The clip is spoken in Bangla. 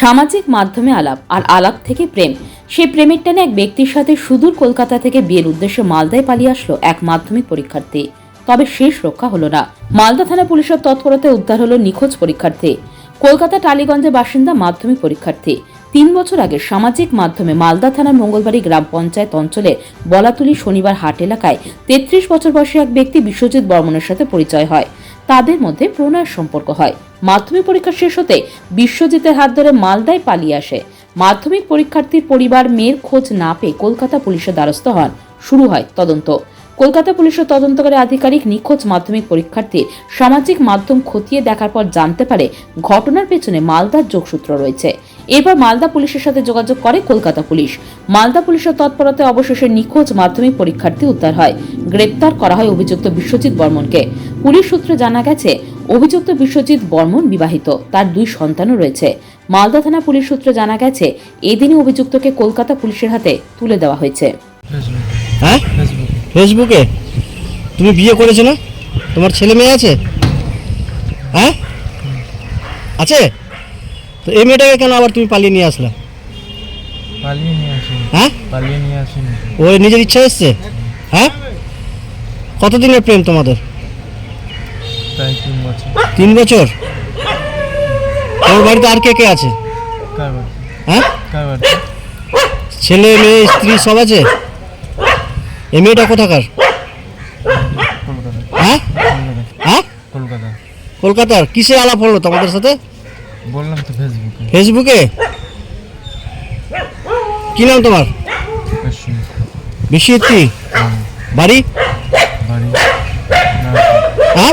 সামাজিক মাধ্যমে আলাপ আর আলাপ থেকে প্রেম। সে প্রেমের টানে এক ব্যক্তির সাথে সুদূর কলকাতা থেকে বিয়ের উদ্দেশ্যে মালদায় পালিয়ে আসলো এক মাধ্যমিক পরীক্ষার্থী। তবে শেষ রক্ষা হলো না। মালদা থানা পুলিশের তৎপরতায় উদ্ধার হলো নিখোঁজ পরীক্ষার্থী। কলকাতা টালিগঞ্জের বাসিন্দা মাধ্যমিক পরীক্ষার্থী। তিন বছর আগে সামাজিক মাধ্যমে মালদা থানার মঙ্গলবাড়ি গ্রাম পঞ্চায়েত অঞ্চলের বলাতুলি শনিবার হাট এলাকায় তেত্রিশ বছর বয়সী এক ব্যক্তি বিশ্বজিৎ বর্মনের সাথে পরিচয় হয়। তাদের মধ্যে প্রণয়ের সম্পর্ক হয়। মাধ্যমিক পরীক্ষা শেষ হতে বিশ্বজিতের হাত ধরে মালদায় পালিয়ে আসে। মাধ্যমিক পরীক্ষার্থীর পরিবার মেয়ের খোঁজ না পেয়ে কলকাতা পুলিশের দ্বারস্থ হন। শুরু হয় তদন্ত। কলকাতা পুলিশের তদন্তকারী আধিকারিক নিখোঁজ মাধ্যমিক পরীক্ষার্থীর সামাজিক মাধ্যম খতিয়ে দেখার পর জানতে পারে ঘটনার পেছনে মালদার যোগসূত্র রয়েছে। এরপর মালদা পুলিশের সাথে যোগাযোগ করে কলকাতা পুলিশ। মালদা পুলিশের তৎপরতায় অবশেষে নিখোঁজ মাধ্যমিক পরীক্ষার্থী উদ্ধার হয়। গ্রেপ্তার করা হয় অভিযুক্ত বিশ্বজিৎ বর্মনকে। পুলিশ সূত্রে জানা গেছে অভিযুক্ত বিশ্বজিৎ বর্মন বিবাহিত তার দুই সন্তানও রয়েছে। মালদা থানা পুলিশ সূত্রে জানা গেছে এদিনই অভিযুক্তকে কলকাতা পুলিশের হাতে তুলে দেওয়া হয়েছে। হ্যাঁ? ফেসবুকে? তুমি বিয়ে করেছ না? তোমার ছেলে মেয়ে আছে? হ্যাঁ? আছে? তো এই মেয়েটাকে কেন আবার তুমি পালিয়ে নিয়ে আসলা? পালিয়ে নিয়ে আসিনি। হ্যাঁ? পালিয়ে নিয়ে আসিনি। ও নিজের ইচ্ছা এসছে? হ্যাঁ? কতদিনের প্রেম তোমাদের? তিন বছর। তোমার বাড়িতে আর কে কে আছে? হ্যাঁ? ছেলে মেয়ে স্ত্রী সব আছে? এই মেয়েটা কোথাকার? হ্যাঁ? হ্যাঁ? কলকাতার। কিসে আলাপ হলো তোমাদের সাথে? বললাম তো ফেসবুকে। ফেসবুকে? কি নাম তোমার। বিশ্বজিৎ। কি? বাড়ি? বাড়ি। হ্যাঁ?